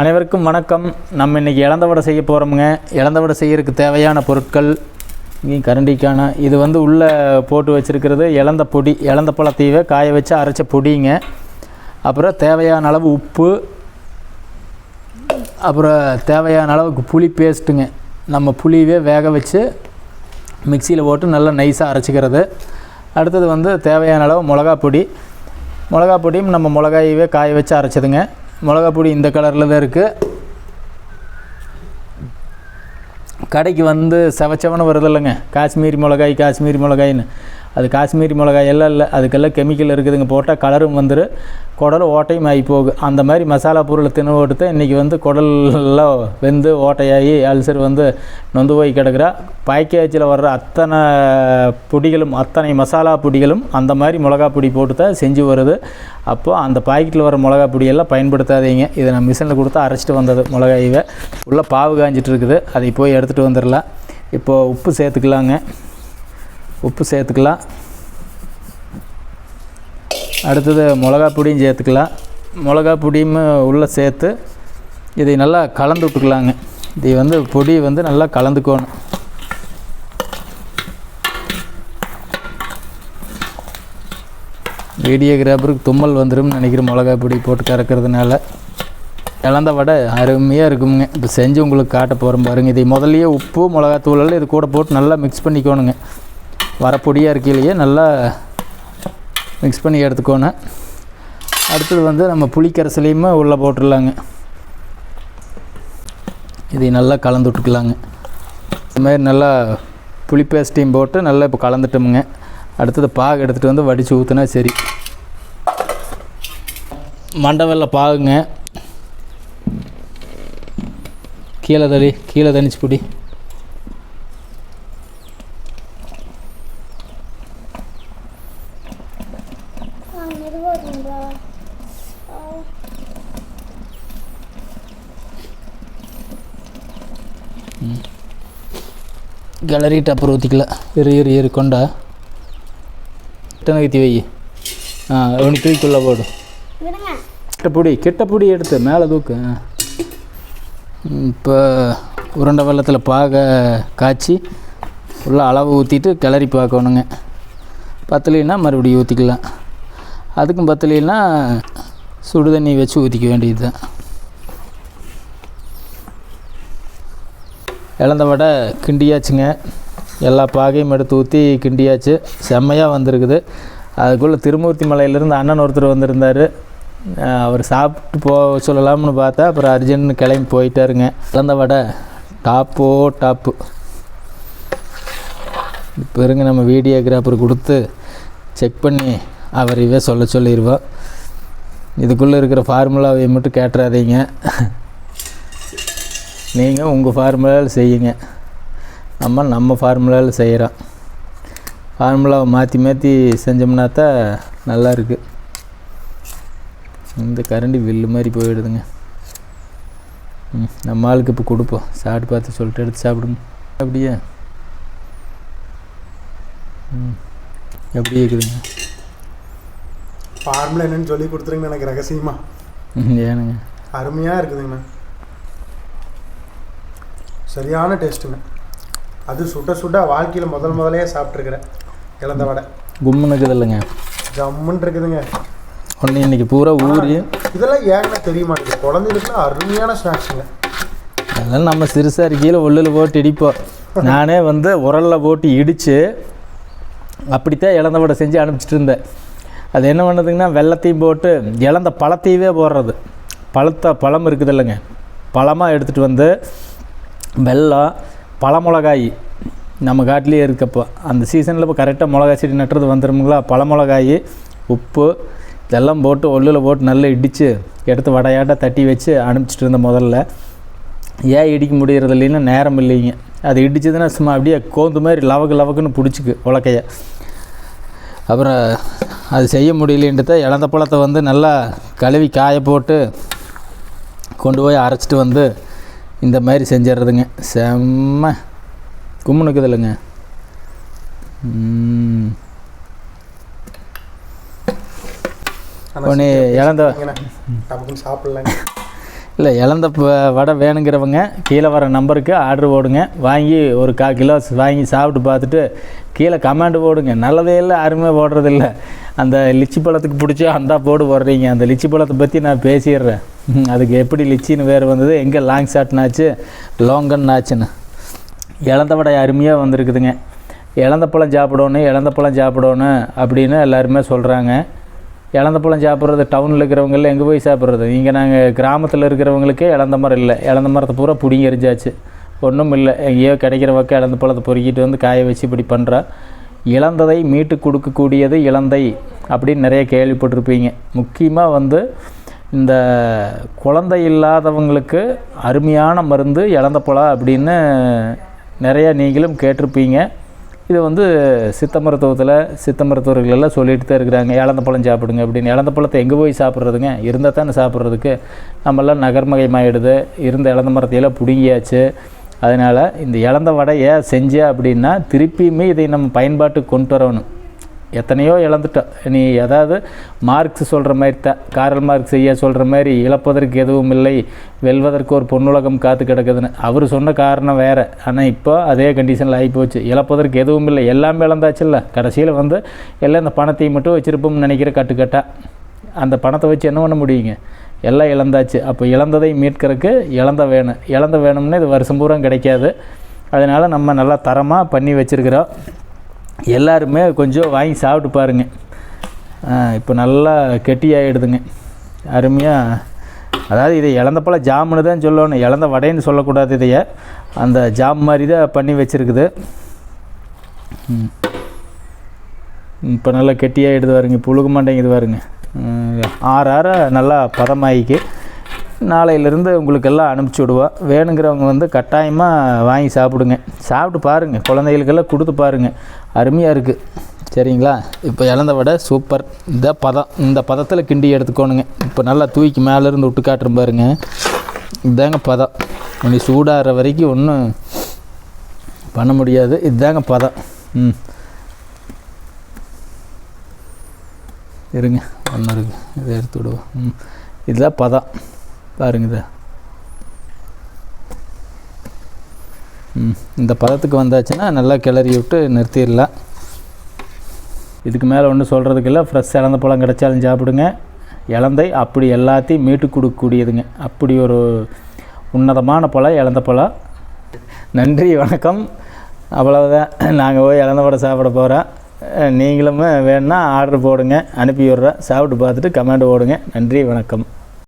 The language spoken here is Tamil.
அனைவருக்கும் வணக்கம். நம்ம இன்றைக்கி இழந்த வடை செய்ய போகிறோமுங்க இழந்த வடை செய்யறதுக்கு தேவையான பொருட்கள் இங்கேயும் கரண்டிக்கான இது வந்து உள்ளே போட்டு வச்சுருக்கிறது இழந்த பொடி இழந்த பழத்தீவை காய வச்சு அரைச்ச பொடிங்க. அப்புறம் தேவையான அளவு உப்பு அப்புறம் தேவையான அளவுக்கு புளி பேஸ்ட்டுங்க நம்ம புளியவே வேக வச்சு மிக்சியில் போட்டு நல்லா நைஸாக அரைச்சிக்கிறது. அடுத்தது வந்து தேவையான அளவு மிளகா பொடி மிளகா பொடியும் நம்ம மிளகாயவே காய வச்சு அரைச்சதுங்க. மிளகா பொடி இந்த கலரில் தான் இருக்குது கடைக்கு வந்து செவச்சவன வருது இல்லைங்க. காஷ்மீரி மிளகாய் காஷ்மீரி மிளகாயின்னு அது காஷ்மீரி மிளகாய் எல்லாம் இல்லை. அதுக்கெல்லாம் கெமிக்கல் இருக்குதுங்க. போட்டால் கலரும் வந்துடும் குடல் ஓட்டையும் ஆகி போகும் அந்த மாதிரி மசாலா பொருளை தின்னு தான் இன்றைக்கி வந்து குடல்லாம் வெந்து ஓட்டையாகி அல்சர் வந்து நொந்து போய் கிடக்குறா. பாக்கேஜில் வர்ற அத்தனை பொடிகளும் அத்தனை மசாலா பொடிகளும் அந்த மாதிரி மிளகா பொடி போட்டு தான் செஞ்சு வருது. அப்போது அந்த பாக்கெட்டில் வர மிளகா பொடியெல்லாம் பயன்படுத்தாதீங்க. இதை நான் மிஷினில் கொடுத்து அரைச்சிட்டு வந்தது மிளகாயை. உள்ளே பாவு காஞ்சிட்டு இருக்குது. அதை போய் எடுத்துகிட்டு வந்துடலாம் இப்போது உப்பு சேர்த்துக்கலாங்க. உப்பு சேர்த்துக்கலாம். அடுத்தது மிளகா பொடியும் சேர்த்துக்கலாம். மிளகா பொடியும் உள்ளே சேர்த்து இதை நல்லா கலந்து விட்டுக்கலாங்க. இதை வந்து பொடி வந்து நல்லா கலந்துக்கணும். வீடியோகிராஃபருக்கு தும்மல் வந்துரும்னு நினைக்கிறேன் மிளகா பொடி போட்டு கறக்கிறதுனால. இழந்த வடை அருமையாக இருக்குங்க. இப்போ செஞ்சு உங்களுக்கு காட்ட போகிறோம் பாருங்க. இதை முதல்லையே உப்பு மிளகாத்தூளெல்லாம் இது கூட போட்டு நல்லா மிக்ஸ் பண்ணிக்கோணுங்க. வரப்பொடியாக பொடியாக இருக்கையிலேயே நல்லா மிக்ஸ் பண்ணி எடுத்துக்கோணும் அடுத்தது வந்து நம்ம புளிக்கரைசலையுமே உள்ளே போட்டுடலாங்க. இதை நல்லா கலந்து விட்டுக்கலாங்க. இந்த மாதிரி நல்லா புளி பேஸ்ட்டையும் போட்டு நல்லா இப்போ கலந்துட்டோமுங்க. அடுத்தது பாகு எடுத்துகிட்டு வந்து வடித்து ஊற்றுனா சரி. மண்டவெல்ல பாகுங்க. கீழே தளி கீழே தனிச்சு பிடி. கிளறிட்டு அப்புறம் ஊற்றிக்கலாம் இரு இரு இரு கொண்டா. ஆ அவனுக்கு தூக்கிக்குள்ளே போடு. விடுங்க. கிட்ட பொடி கிட்ட பொடி எடுத்து மேலே தூக்கு. இப்போ உருண்டை வெள்ளத்தில் பாக காய்ச்சி உள்ள அளவு ஊற்றிட்டு கிளறி பார்க்கணுங்க. பத்தலைன்னா மறுபடியும் ஊற்றிக்கலாம் அதுக்கும் பத்தலைன்னா சுடு தண்ணி வச்சு ஊற்றிக்க வேண்டியது தான் இழந்த வடை கிண்டியாச்சுங்க. எல்லா பாகையும் எடுத்து ஊற்றி கிண்டியாச்சு. செம்மையாக வந்திருக்குது. அதுக்குள்ளே திருமூர்த்தி மலையிலேருந்து அண்ணன் ஒருத்தர் வந்திருந்தார். அவர் சாப்பிட்டு போக சொல்லலாம்னு பார்த்தா அப்புறம் அர்ஜென்ட்னு கிளம்பி போயிட்டாருங்க. இழந்த வடை டாப்போ டாப்பு. இப்போ இருங்க நம்ம வீடியோகிராஃபர் கொடுத்து செக் பண்ணி அவரையே சொல்ல சொல்லிடுவோம் இதுக்குள்ளே இருக்கிற ஃபார்முலாவை மட்டும் கேட்டுறாதீங்க. நீங்கள் உங்கள் ஃபார்முலாவில் செய்யுங்க. நம்ம நம்ம ஃபார்முலாவில் செய்கிறோம் ஃபார்முலாவை மாற்றி மாற்றி செஞ்சோம்னா தான் நல்லா இருக்கு. இந்த கரண்டி வில்லு மாதிரி போயிடுதுங்க. ம் நம்ம ஆளுக்கு இப்போ கொடுப்போம் சாப்பிட்டு பார்த்து சொல்லிட்டு எடுத்து சாப்பிடுங்க. அப்படியே. ம் எப்படி இருக்குதுங்க. ஃபார்முலா என்னன்னு சொல்லி கொடுத்துருங்க எனக்கு ரகசியமா. ம், ஏனுங்க. அருமையாக இருக்குதுங்கண்ணா. சரியான டேஸ்ட்டுங்க. அது சுட சுட வாழ்க்கையில் முதல் முதலே சாப்பிட்ருக்குறேன் இழந்த வடை. கும்முன்னு இருக்குது இல்லைங்க. ஜம்முன்னு இருக்குதுங்க. ஒன்று இன்னைக்கு பூரா ஊறி. இதெல்லாம் ஏங்கண்ணா தெரிய மாட்டேங்குது குழந்தைகளுக்குலாம் அருமையான ஸ்நாக்ஸுங்க. அதெல்லாம் நம்ம சிறுசாக இருக்கையில் உள்ளில் போட்டு இடிப்போம். நானே வந்து உரலில் போட்டு இடித்து அப்படித்தான் இழந்த வடை செஞ்சு அனுப்பிச்சிட்டு இருந்தேன். அது என்ன பண்ணுதுங்கன்னா வெள்ளத்தையும் போட்டு இழந்த பழத்தையவே போடுறது. பழத்த பழம் இருக்குது இல்லைங்க. பழமாக எடுத்துகிட்டு வந்து வெல்லம் பழமிளகாய் நம்ம காட்டிலேயே இருக்கப்போ அந்த சீசனில் இப்போ கரெக்டாக மிளகாய் செடி நட்டுறது வந்துடுங்களா பழமிளகாய் உப்பு இதெல்லாம் போட்டு ஒல்லில் போட்டு நல்லா இடித்து எடுத்து வடையாட்டாக தட்டி வச்சு அனுப்பிச்சிட்டு இருந்தேன் முதல்ல. ஏன் இடிக்க முடியறது இல்லைன்னா நேரம் இல்லைங்க. அது இடிச்சதுன்னா சும்மா அப்படியே கோந்து மாதிரி லவக்கு லவக்குன்னு பிடிச்சிக்கு உலக்கைய. அப்புறம் அது செய்ய முடியலன்ட்டு தான் இழந்த பழத்தை வந்து நல்லா கழுவி காய போட்டு கொண்டு போய் அரைச்சிட்டு வந்து இந்த மாதிரி செஞ்சிடுறதுங்க. செம்ம கும்முனுக்குது இல்லைங்க சீக்கிரம் இழந்த சாப்பிட்லாங்க. இல்லை இழந்த வடை வேணுங்கிறவங்க கீழே வர நம்பருக்கு ஆர்டர் போடுங்க. வாங்கி ஒரு கால் கிலோ வாங்கி சாப்பிட்டு பார்த்துட்டு கீழே கமெண்ட் போடுங்க. நல்லதே இல்லை யாருமே போடுறதில்ல. அந்த லிச்சி பழத்துக்கு பிடிச்சி அந்தா போடு போடுறீங்க. அந்த லிச்சி பழத்தை பற்றி நான் பேசிடுறேன். அதுக்கு எப்படி லிச்சின்னு வேறு வந்தது? எங்கே லாங் ஷாட்னாச்சு லாங்கன்னாச்சுன்னு இழந்த வடை அருமையாக வந்திருக்குதுங்க. இழந்த பழம் சாப்பிடணும் இழந்த பழம் சாப்பிடணும் அப்படின்னு எல்லாருமே சொல்கிறாங்க இழந்த பழம் சாப்பிட்றது டவுனில் இருக்கிறவங்கள எங்கே போய் சாப்பிட்றது? இங்கே நாங்கள் கிராமத்தில் இருக்கிறவங்களுக்கே இழந்த மரம் இல்லை. இழந்த மரத்தை பூரா பிடிங்கி எரிஞ்சாச்சு. ஒன்றும் இல்லை. எங்கேயோ கிடைக்கிற பக்கம் இழந்த பழத்தை பொறுக்கிட்டு வந்து காய வச்சு இப்படி பண்ணுறா இழந்ததை மீட்டு கொடுக்கக்கூடியது இழந்தை அப்படின்னு நிறைய கேள்விப்பட்டிருப்பீங்க. முக்கியமாக வந்து இந்த குழந்தை இல்லாதவங்களுக்கு அருமையான மருந்து இழந்த பழம் அப்படின்னு நிறைய நீங்களும் கேட்டிருப்பீங்க. இது வந்து சித்த மருத்துவத்தில் சித்த மருத்துவர்கள் எல்லாம் சொல்லிட்டு தான் இருக்கிறாங்க. இழந்த பழம் சாப்பிடுங்க அப்படின்னு. இழந்த பழத்தை எங்கே போய் சாப்பிட்றதுங்க? இருந்தால் தானே சாப்பிட்றதுக்கு. நம்மெல்லாம் நகர்மகமாயிடுது இருந்த இழந்த மரத்தையெல்லாம் பிடுங்கியாச்சு. அதனால் இந்த இழந்த வடையை செஞ்சேன் அப்படின்னா திருப்பியுமே இதை நம்ம பயன்பாட்டுக்கு கொண்டு வரணும். எத்தனையோ இழந்துட்டோம் நீ ஏதாவது மார்க்ஸ் சொல்கிற மாதிரி தான் காரல் மார்க்ஸ் ஐயா சொல்கிற மாதிரி இழப்பதற்கு எதுவும் இல்லை. வெல்வதற்கு ஒரு பொன்னுலகம் காத்து கிடக்குதுன்னு. அவர் சொன்ன காரணம் வேறு. ஆனால் இப்போ அதே கண்டிஷனில் ஆகிப்போச்சு இழப்பதற்கு எதுவும் இல்லை. எல்லாமே இழந்தாச்சுல்ல. கடைசியில் வந்து எல்லாம் இந்த பணத்தையும் மட்டும் வச்சுருப்போம்னு நினைக்கிற கட்டுக்கட்டாக அந்த பணத்தை வச்சு என்ன பண்ண முடியுங்க? எல்லாம் இழந்தாச்சு. அப்போ இழந்ததை மீட்கிறதுக்கு இழந்த வேணும் இழந்த வேணும்னு இது வருஷம் பூரா கிடைக்காது. அதனால் நம்ம நல்லா தரமாக பண்ணி வச்சுருக்கிறோம். எல்லாருமே கொஞ்சம் வாங்கி சாப்பிட்டு பாருங்க. இப்போ நல்லா கெட்டியாகிடுதுங்க அருமையாக அதாவது இதை இழந்த பழ ஜாமுன்னு தான் சொல்லணும். இழந்த வடைன்னு சொல்லக்கூடாது இதைய. அந்த ஜாம் மாதிரி தான் பண்ணி வச்சுருக்குது. இப்போ நல்லா கெட்டியாகிடுது பாருங்க. புழுக மாட்டேங்குது பாருங்க. ம், ஆற ஆற நல்லா பதமாயிக்கு. நாளையிலேருந்து உங்களுக்கு எல்லாம் அனுப்பிச்சி விடுவோம் வேணுங்கிறவங்க வந்து கட்டாயமாக வாங்கி சாப்பிடுங்க. சாப்பிட்டு பாருங்கள் குழந்தைகளுக்கெல்லாம் கொடுத்து பாருங்கள் அருமையாக இருக்குது சரிங்களா? இப்போ இழந்த வடை சூப்பர். இந்த பதம் இந்த பதத்தில் கிண்டி எடுத்துக்கோணுங்க. இப்போ நல்லா தூக்கி மேலேருந்து விட்டு காட்டுற பாருங்க. இதாங்க பதம். இனி சூடாகிற வரைக்கும் ஒன்றும் பண்ண முடியாது. இதுதாங்க பதம். ம். இருங்க. ஒன்று இருக்குது இதை எடுத்து விடுவோம். ம். இதுதான் பதம். பாருங்க இது ம் இந்த பதத்துக்கு வந்தாச்சுன்னா நல்லா கிளறி விட்டு நிறுத்திடலாம். இதுக்கு மேலே ஒன்றும் சொல்கிறதுக்கு இல்லை. ஃப்ரெஷ் இழந்த பழம் கிடைச்சாலும் சாப்பிடுங்க. இலந்தை அப்படி எல்லாத்தையும் மீட்டு கொடுக்கக்கூடியதுங்க. அப்படி ஒரு உன்னதமான பழம் இழந்த பழம். நன்றி வணக்கம். அவ்வளவுதான். நாங்கள் போய் இழந்த பழம் சாப்பிட போகிறோம் நீங்களும் வேணுன்னா ஆர்டர் போடுங்க. அனுப்பி விட்றேன். சாப்பிட்டு பார்த்துட்டு கமெண்ட் போடுங்க. நன்றி வணக்கம்.